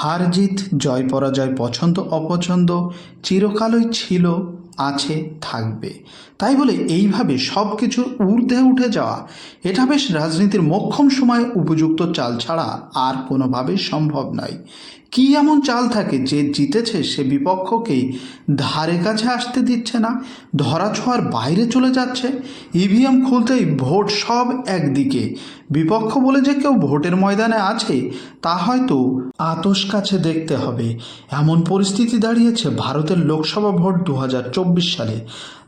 হার জিত জয় পরাজয় পছন্দ অপছন্দ চিরকালই ছিল আছে, থাকবে। তাই বলে এইভাবে সব কিছুর ঊর্ধ্বে উঠে যাওয়া, এটা বেশ রাজনীতির মোক্ষম সময় উপযুক্ত চাল ছাড়া আর কোনোভাবেই সম্ভব নয়। কি এমন চাল থাকে যে জিতেছে সে বিপক্ষকে ধারে কাছে আসতে দিচ্ছে না ধরা ছোঁয়ার বাইরে চলে যাচ্ছে? ইভিএম খুলতেই ভোট সব একদিকে। বিপক্ষ বলে যে কেউ ভোটের ময়দানে আছে, তা হয়তো আতস কাছে দেখতে হবে। এমন পরিস্থিতি দাঁড়িয়েছে ভারতের লোকসভা ভোট দু হাজার চব্বিশ সালে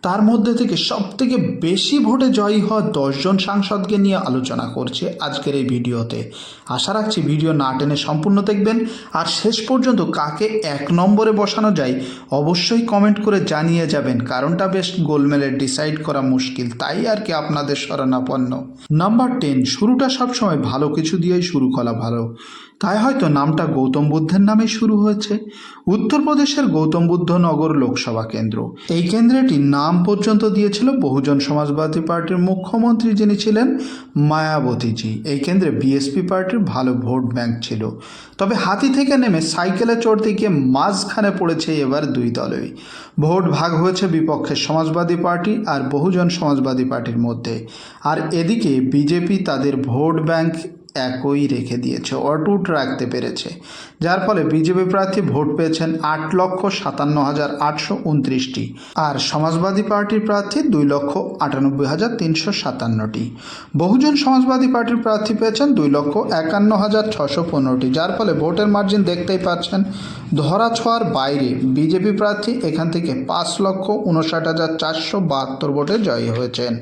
তার মধ্যে থেকে সব থেকে বেশি ভোটে জয়ী হওয়া দশজন সাংসদকে নিয়ে আলোচনা করছে আজকের এই ভিডিওতে। আশা রাখছি ভিডিও না টেনে সম্পূর্ণ দেখবেন। আর শেষ পর্যন্ত কাকে এক নম্বরে বসানো যায় অবশ্যই কমেন্ট করে জানিয়ে যাবেন। কারণটা বেশ গোলমেলে ডিসাইড করা মুশকিল, তাই আর কি আপনাদের শরণাপন্ন। নাম্বার টেন, শুরুটা সবসময় ভালো কিছু দিয়েই শুরু করা ভালো। তাই হয়তো নামটা গৌতম বুদ্ধের নামে শুরু হয়েছে। উত্তরপ্রদেশের গৌতম বুদ্ধ নগর লোকসভা কেন্দ্র। এই কেন্দ্রটির নাম পর্যন্ত দিয়েছিল বহুজন সমাজবাদী পার্টির মুখ্যমন্ত্রী যিনি ছিলেন মায়াবতীজি। এই কেন্দ্রে বিএসপি পার্টির ভালো ভোট ব্যাংক ছিল। তবে হাতি থেকে নেমে সাইকেলে চড়তে গিয়ে মাঝখানে পড়েছে এবার দুই দলই। ভোট ভাগ হয়েছে বিপক্ষের সমাজবাদী পার্টি আর বহুজন সমাজবাদী পার্টির মধ্যে। আর এদিকে বিজেপি তাদের ভোট ব্যাংক একই রেখে দিয়েছে, অটুট রাখতে পেরেছে। যার ফলে বিজেপি প্রার্থী ভোট পেয়েছেন আট লক্ষ সাতান্ন হাজার আটশো উনত্রিশটি আর সমাজবাদী পার্টির প্রার্থী দুই লক্ষ আটানব্বই হাজার তিনশো সাতান্নটি। বহুজন সমাজবাদী পার্টির প্রার্থী পেয়েছেন দুই লক্ষ একান্ন হাজার ছশো পনেরোটি, যার ফলে ভোটের মার্জিন দেখতেই পাচ্ছেন ধরা ছোঁয়ার বাইরে। বিজেপি প্রার্থী এখান থেকে পাঁচ লক্ষ উনষাট হাজার চারশো বাহাত্তর ভোটে জয়ী হয়েছেন।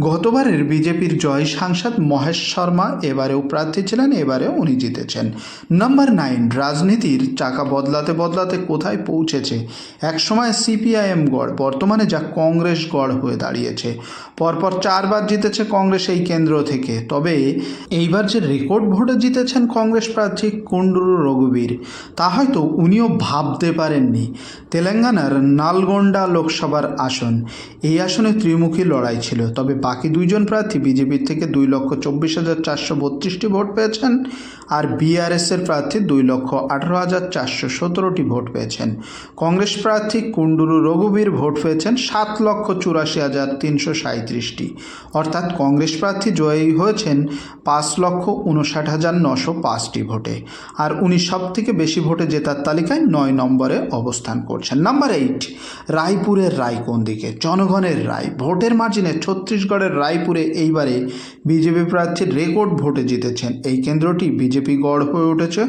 গতবারের বিজেপির জয় সাংসদ মহেশ শর্মা এবারেও প্রার্থী ছিলেন, এবারেও উনি জিতেছেন। নাম্বার নাইন, রাজনীতির চাকা বদলাতে বদলাতে কোথায় পৌঁছেছে? একসময় সিপিআইএম গড়, বর্তমানে যা কংগ্রেস গড় হয়ে দাঁড়িয়েছে। পরপর চারবার জিতেছে কংগ্রেস এই কেন্দ্র থেকে। তবে এইবার যে রেকর্ড ভোটে জিতেছেন কংগ্রেস প্রার্থী কুন্ডুরু রঘুবীর, তা হয়তো উনিও ভাবতে পারেননি। তেলেঙ্গানার নালগোন্ডা লোকসভার আসন, এই আসনে ত্রিমুখী লড়াই ছিল। তবে বাকি দুইজন প্রার্থী বিজেপির থেকে দুই লক্ষ চব্বিশ হাজার চারশো বত্রিশটি ভোট পেয়েছেন আর বিআরএসের প্রার্থী দুই লক্ষ আঠারো হাজার চারশো সতেরোটি ভোট পেয়েছেন। কংগ্রেস প্রার্থী কুন্ডুরু রঘুবীর ভোট পেয়েছেন সাত লক্ষ চুরাশি হাজার তিনশো সাঁত্রিশটি অর্থাৎ কংগ্রেস প্রার্থী জয়ী হয়েছেন পাঁচ লক্ষ উনষাট হাজার নশো পাঁচটি ভোটে। আর উনি সব থেকে বেশি ভোটে জেতার তালিকায় নয় নম্বরে অবস্থান করছেন। নাম্বার এইট, রায়পুরের রায় কোন দিকে? জনগণের রায়। ভোটের মার্জিনে ছত্তিশগড়ের রায়পুরে এইবারে বিজেপি প্রার্থী রেকর্ড ভোটে জিতেছেন এই কেন্দ্রটি। বিজেপি গড় হয়ে উঠেছে।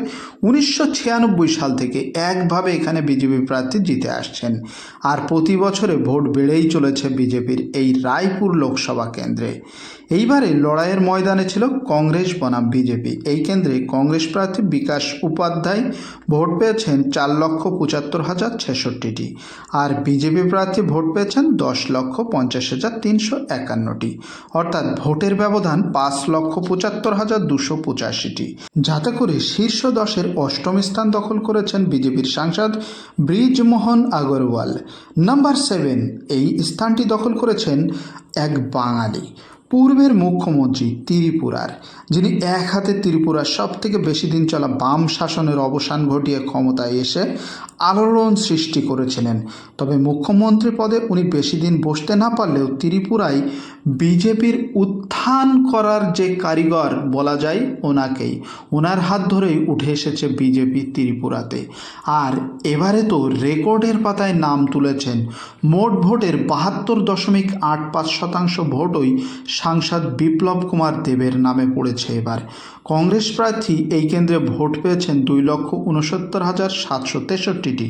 উনিশশো ছিয়ানব্বই সাল থেকে একভাবে এখানে বিজেপি প্রার্থী জিতে আসছেন। আর প্রতি বছরে ভোট বেড়েই চলেছে বিজেপির এই রায়পুর লোকসভা কেন্দ্রে। এইবারে লড়াইয়ের ময়দানে ছিল কংগ্রেস বনাম বিজেপি। এই কেন্দ্রে কংগ্রেস প্রার্থী বিকাশ উপাধ্যায় ভোট পেয়েছেন চার লক্ষ পঁচাত্তর হাজার ছেষট্টিটি আর বিজেপি প্রার্থী ভোট পেয়েছেন দশ লক্ষ পঞ্চাশ হাজার তিনশো একান্নটি। অর্থাৎ ভোটের ব্যবধান পাঁচ লক্ষ পঁচাত্তর হাজার দুশো পঁচাশিটি। যাতে করে শীর্ষ দশের অষ্টম স্থান দখল করেছেন বিজেপির সাংসদ ব্রিজমোহন আগরওয়াল। নাম্বার সেভেন এই স্থানটি দখল করেছেন এক বাঙালি। পূর্বের মুখ্যমন্ত্রী ত্রিপুরার, যিনি এক হাতে ত্রিপুরার সব থেকে বেশি দিন চলা বাম শাসনের অবসান ঘটিয়ে ক্ষমতায় এসে আলোড়ন সৃষ্টি করেছিলেন। তবে মুখ্যমন্ত্রী পদে উনি বেশি দিন বসতে না পারলেও ত্রিপুরায় বিজেপির উত্থান করার যে কারিগর বলা যায় ওনাকেই, ওনার হাত ধরেই উঠে এসেছে বিজেপি ত্রিপুরাতে। আর এবারে তো রেকর্ডের পাতায় নাম তুলেছেন, মোট ভোটের বাহাত্তর দশমিক আট পাঁচ শতাংশ ভোটই সাংসদ বিপ্লব কুমার দেবের নামে পড়েছে এবার। কংগ্রেস প্রার্থী এই কেন্দ্রে ভোট পেয়েছেন দুই লক্ষ উনসত্তর হাজার সাতশো তেষট্টিটি।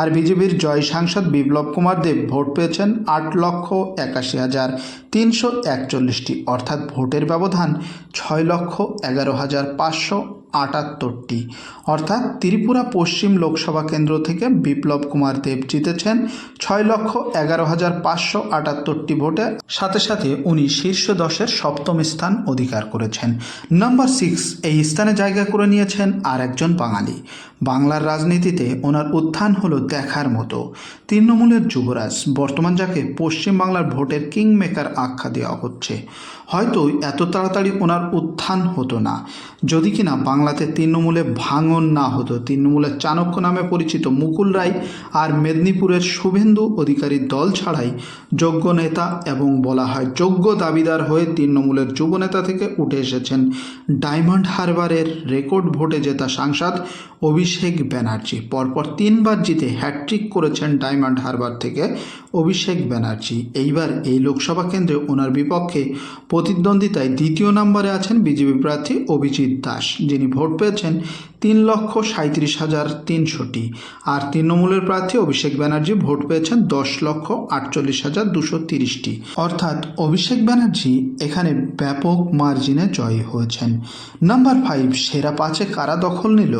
আর বিজেপির জয় সাংসদ বিপ্লব কুমার দেব ভোট পেয়েছেন আট লক্ষ একাশি হাজার তিনশো একচল্লিশটি। অর্থাৎ ভোটের ব্যবধান ছয় লক্ষ এগারো হাজার পাঁচশো আটাত্তরটি। অর্থাৎ ত্রিপুরা পশ্চিম লোকসভা কেন্দ্র থেকে বিপ্লব কুমার দেব জিতেছেন ছয় লক্ষ এগারো হাজার পাঁচশো আটাত্তরটি ভোটে। সাথে সাথে উনি শীর্ষ দশের সপ্তম স্থান অধিকার করেছেন। নাম্বার সিক্স, এই স্থানে জায়গা করে নিয়েছেন আর একজন বাঙালি। বাংলার রাজনীতিতে ওনার উত্থান হলো দেখার মতো। তৃণমূলের যুবরাজ, বর্তমান যাকে পশ্চিমবাংলার ভোটের কিং মেকার আখ্যা দেওয়া হচ্ছে। হয়তো এত তাড়াতাড়ি ওনার উত্থান হতো না। যদি কিনা বাংলা বাংলাতে তৃণমূলে ভাঙন না হতো তৃণমূলের চাণক্য নামে পরিচিত মুকুল রায় আর মেদিনীপুরের শুভেন্দু অধিকারীর দল ছাড়াই যোগ্য নেতা এবং বলা হয় যোগ্য দাবিদার হয়ে তৃণমূলের যুবনেতা থেকে উঠে এসেছেন ডায়মন্ড হারবারের রেকর্ড ভোটে জেতা সাংসদ অভিষেক ব্যানার্জি। পরপর তিনবার জিতে হ্যাট্রিক করেছেন ডায়মন্ড হারবার থেকে অভিষেক ব্যানার্জি। এইবার এই লোকসভা কেন্দ্রে ওনার বিপক্ষে প্রতিদ্বন্দ্বিতায় দ্বিতীয় নম্বরে আছেন বিজেপি প্রার্থী অভিজিৎ দাস, যিনি ভোট পেয়েছেন তিন লক্ষ সাঁত্রিশ হাজার তিনশোটি। আর তৃণমূলের প্রার্থী অভিষেক ব্যানার্জি ভোট পেয়েছেন দশ লক্ষ আটচল্লিশ হাজার দুশো তিরিশটি। অর্থাৎ অভিষেক ব্যানার্জি এখানে ব্যাপক মার্জিনে জয়ী হয়েছেন। নাম্বার ফাইভ, সেরা পাঁচে কারা দখল নিল?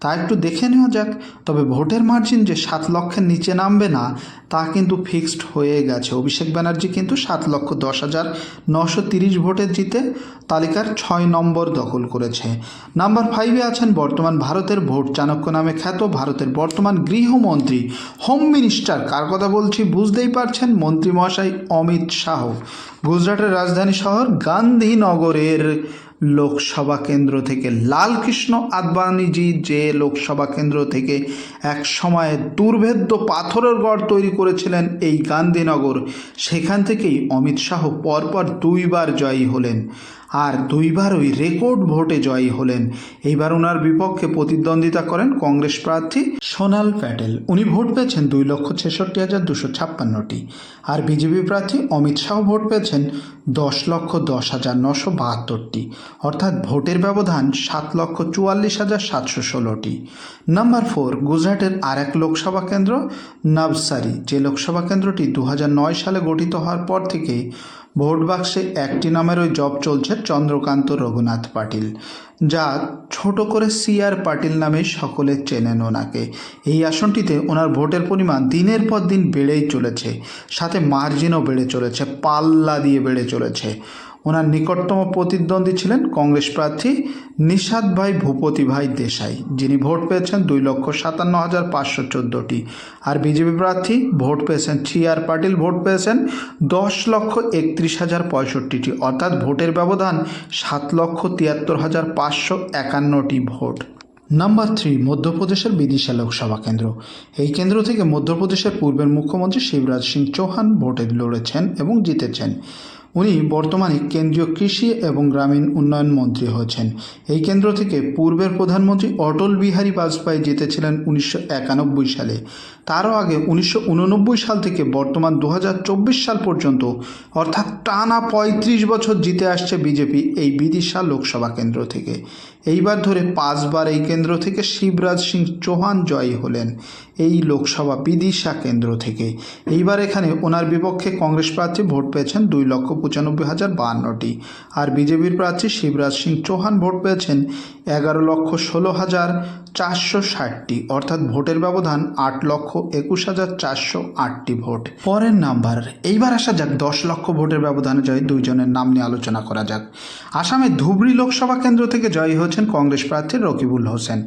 তা একটু দেখে নেওয়া যাক। তবে ভোটের মার্জিন যে সাত লক্ষের নিচে নামবে না, তা কিন্তু ফিক্সড হয়ে গেছে। অভিষেক ব্যানার্জি কিন্তু সাত লক্ষ দশ হাজার নশো তিরিশ ভোটে জিতে তালিকার ছয় নম্বর দখল করেছে। নাম্বার ফাইভে আছেন বর্তমান ভারতের ভোট চাণক্য নামে খ্যাত ভারতের বর্তমান গৃহমন্ত্রী হোম মিনিস্টার কার কথা বলছি বুঝতেই পারছেন মন্ত্রী মহাশয় অমিত শাহ। গুজরাটের রাজধানী শহর গান্ধীনগরের লোকসভা কেন্দ্র থেকে লালকৃষ্ণ আদবানিজি যে লোকসভা কেন্দ্র থেকে এক সময়ে দুর্ভেদ্য পাথরের গড় তৈরি করেছিলেন এই গান্ধীনগর, সেখান থেকেই অমিত শাহ পরপর দুইবার জয়ী হলেন। আর দুইবার ওই রেকর্ড ভোটে জয়ী হলেন। এইবার ওনার বিপক্ষে প্রতিদ্বন্দ্বিতা করেন কংগ্রেস প্রার্থী সোনাল প্যাটেল। উনি ভোট পেয়েছেন দুই লক্ষ ছেষট্টি হাজার দুশো ছাপ্পান্নটি। আর বিজেপি প্রার্থী অমিত শাহ ভোট পেয়েছেন দশ লক্ষ দশ হাজার নশো বাহাত্তরটি। অর্থাৎ ভোটের ব্যবধান সাত লক্ষ চুয়াল্লিশ হাজার সাতশো ষোলোটি। নাম্বার ফোর, গুজরাটের আর এক লোকসভা কেন্দ্র নবসারি। যে লোকসভা কেন্দ্রটি দু নয় সালে গঠিত হওয়ার পর থেকে ভোট বাক্সে একটি নামের ওই জব চলছে চন্দ্রকান্ত রঘুনাথ পাটিল, যা ছোট করে সি আর পাটিল নামে সকলে চেনেন ওনাকে। এই আসনটিতে ওনার ভোটের পরিমাণ দিনের পর দিন বেড়েই চলেছে, সাথে মার্জিনও বেড়ে চলেছে, পাল্লা দিয়ে বেড়ে চলেছে। ওনার নিকটতম প্রতিদ্বন্দ্বী ছিলেন কংগ্রেস প্রার্থী নিষাদ ভাই ভূপতি ভাই দেশাই, যিনি ভোট পেয়েছেন দুই লক্ষ সাতান্ন হাজার পাঁচশো চোদ্দোটি। আর বিজেপি প্রার্থী ভোট পেয়েছেন সি আর পাটিল, ভোট পেয়েছেন দশ লক্ষ একত্রিশ হাজার পঁয়ষট্টিটি। অর্থাৎ ভোটের ব্যবধান সাত লক্ষ তিয়াত্তর হাজার পাঁচশো একান্নটি ভোট। নাম্বার থ্রি, মধ্যপ্রদেশের বিদিশা লোকসভা কেন্দ্র। এই কেন্দ্র থেকে মধ্যপ্রদেশের পূর্বের মুখ্যমন্ত্রী শিবরাজ সিং চৌহান ভোটে লড়েছেন এবং জিতেছেন। উনি বর্তমানে কেন্দ্রীয় কৃষি এবং গ্রামীণ উন্নয়ন মন্ত্রী হয়েছেন। এই কেন্দ্র থেকে পূর্বের প্রধানমন্ত্রী অটল বিহারী বাজপেয়ী জিতেছিলেন উনিশশো একানব্বই সালে। তারও আগে উনিশশো উননব্বই সাল থেকে বর্তমান দু হাজার চব্বিশ সাল পর্যন্ত, অর্থাৎ টানা পঁয়ত্রিশ বছর জিতে আসছে বিজেপি এই বিদিশা লোকসভা কেন্দ্র থেকে। এইবার ধরে পাঁচবার এই কেন্দ্র থেকে শিবরাজ সিং চৌহান জয়ী হলেন এই লোকসভা বিদিশা কেন্দ্র থেকে। এইবার এখানে ওনার বিপক্ষে কংগ্রেস প্রার্থী ভোট পেয়েছেন দুই লক্ষ পঁচানব্বই হাজার বাহান্নটি, আর বিজেপির প্রার্থী শিবরাজ সিং চৌহান ভোট পেয়েছেন এগারো লক্ষ ষোলো হাজার চারশো ষাটটি, অর্থাৎ ভোটের ব্যবধান আট লক্ষ একুশ হাজার চারশো আটটি ভোট। পরের নাম্বার, এইবার আসা যাক দশ লক্ষ ভোটের ব্যবধানে জয় দুইজনের নাম নিয়ে আলোচনা করা যাক। আসামে ধুবড়ি লোকসভা কেন্দ্র থেকে জয়ী হয়েছেন কংগ্রেস প্রার্থী রকিবুল হোসেন।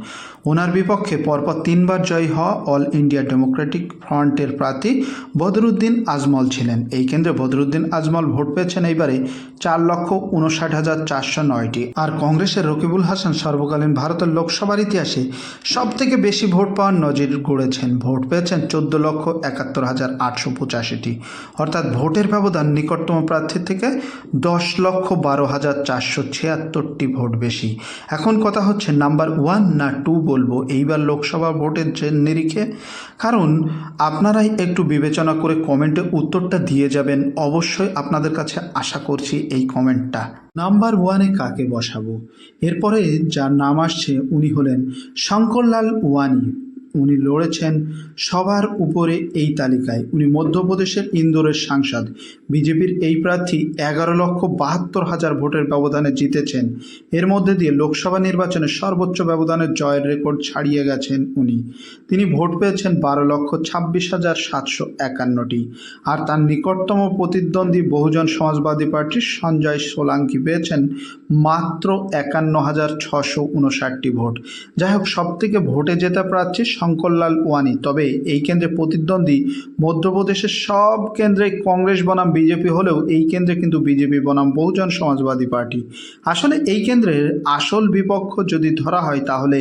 ওনার বিপক্ষে পরপর তিনবার জয়ী হওয়া অল ইন্ডিয়া ডেমোক্রেটিক ফ্রন্টের প্রার্থী বদরুদ্দিন আজমল ছিলেন। এই কেন্দ্রে বদরুদ্দিন আজমল ভোট পেয়েছেন এইবারে চার লক্ষ উনষাট হাজার চারশো নয়টি। আর কংগ্রেসের রকিবুল হাসান সর্বকালীন ভারতের লোকসভার ইতিহাসে সব থেকে বেশি ভোট পাওয়ার নজির গড়েছেন। ভোট পেয়েছেন চোদ্দ লক্ষ একাত্তর হাজার আটশো পঁচাশিটি। অর্থাৎ ভোটের ব্যবধান নিকটতম প্রার্থীর থেকে দশ লক্ষ বারো হাজার চারশো ছিয়াত্তরটি ভোট বেশি। এখন কথা হচ্ছে নাম্বার ওয়ান না টু বলব। এইবার লোকসভা ভোটের যে নিরিখে, কারণ আপনারাই একটু বিবেচনা করে কমেন্টে উত্তরটা দিয়ে যাবেন। অবশ্যই আপনাদের কাছে আশা করছি এই কমেন্টটা। নাম্বার ওয়ানে কাকে বসাবো? এরপরে যার নাম আসছে, উনি হলেন শঙ্করলাল ওয়ানি। উনি লড়েছেন সবার উপরে এই তালিকায়। উনি মধ্যপ্রদেশের ইন্দোরের সাংসদ। বিজেপির এই প্রার্থী এগারো লক্ষ বাহাত্তর হাজার ভোটের ব্যবধানে জিতেছেন। এর মধ্যে দিয়ে লোকসভা নির্বাচনে সর্বোচ্চ ব্যবধানে জয়ের রেকর্ড ছাড়িয়ে গেছেন উনি। তিনি ভোট পেয়েছেন বারো লক্ষ ছাব্বিশ হাজার সাতশো একান্নটি। আর তার নিকটতম প্রতিদ্বন্দ্বী বহুজন সমাজবাদী পার্টির সঞ্জয় সোলাঙ্কি পেয়েছেন মাত্র একান্ন হাজার ছশো উনষাটটি ভোট। যাই হোক সব থেকে ভোটে জেতা প্রার্থী শঙ্করলাল ওয়ানি। তবে এই কেন্দ্রে প্রতিদ্বন্দ্বী মধ্যপ্রদেশের সব কেন্দ্রে কংগ্রেস বনাম বিজেপি হলেও এই কেন্দ্রে কিন্তু বিজেপি বনাম বহুজন সমাজবাদী পার্টি। আসলে এই কেন্দ্রের আসল বিপক্ষ যদি ধরা হয় তাহলে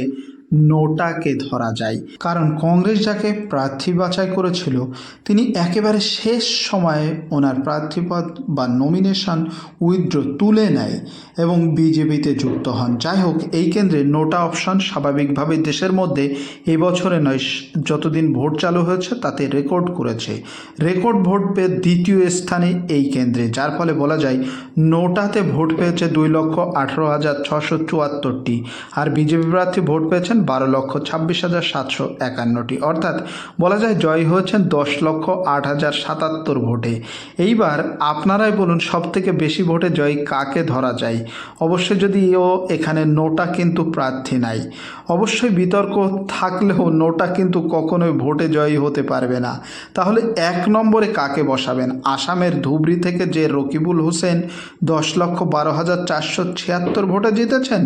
নোটাকে ধরা যায়। কারণ কংগ্রেস যাকে প্রার্থী বাছাই করেছিল, তিনি একেবারে শেষ সময়ে ওনার প্রার্থীপদ বা নমিনেশন উইথড্র তুলে নেয় এবং বিজেপিতে যুক্ত হন। যাই হোক, এই কেন্দ্রে নোটা অপশন স্বাভাবিকভাবে দেশের মধ্যে এবছরে নয়, যতদিন ভোট চালু হয়েছে তাতে রেকর্ড করেছে। রেকর্ড ভোট পেয়ে দ্বিতীয় স্থানে এই কেন্দ্রে, যার ফলে বলা যায় নোটাতে ভোট পেয়েছে দুই লক্ষ আঠারো হাজার ছশো চুয়াত্তরটি। আর বিজেপি প্রার্থী ভোট পেয়েছেন বারো লক্ষ ছাব্বিশ হাজার সাতশো একান্নটি। অর্থাৎ বলা যায় জয় হয়েছেন দশ লক্ষ আট হাজার সাতাত্তর ভোটে। এইবার আপনারাই বলুন সব থেকে বেশি ভোটে জয় কাকে ধরা যায়? অবশ্যই যদি ও এখানে নোটা কিন্তু প্রার্থী নাই। অবশ্যই বিতর্ক থাকলেও নোটা কিন্তু কখনোই ভোটে জয়ী হতে পারবে না। তাহলে এক নম্বরে কাকে বসাবেন? আসামের ধুবড়ি থেকে যে রকিবুল হোসেন দশ লক্ষ বারো হাজার চারশো ছিয়াত্তর ভোটে জিতেছেন,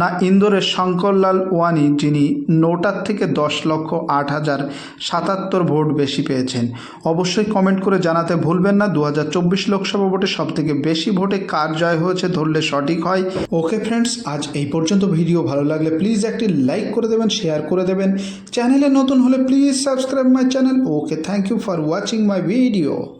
না ইন্দোরের শঙ্করলাল ওয়ানি যিনি নোটার থেকে দশ লক্ষ আট হাজার সাতাত্তর ভোট বেশি পেয়েছেন। অবশ্যই কমেন্ট করে জানাতে ভুলবেন না দু হাজার চব্বিশ লোকসভা ভোটে সব থেকে বেশি ভোটে কার জয় হয়েছে ধরলে সঠিক হয়। ওকে ফ্রেন্ডস, আজ এই পর্যন্ত ভিডিও ভালো লাগলে প্লিজ একটি লাইক করে দেবেন, শেয়ার করে দেবেন। চ্যানেলে নতুন হলে please subscribe my channel. Okay, thank you for watching my video.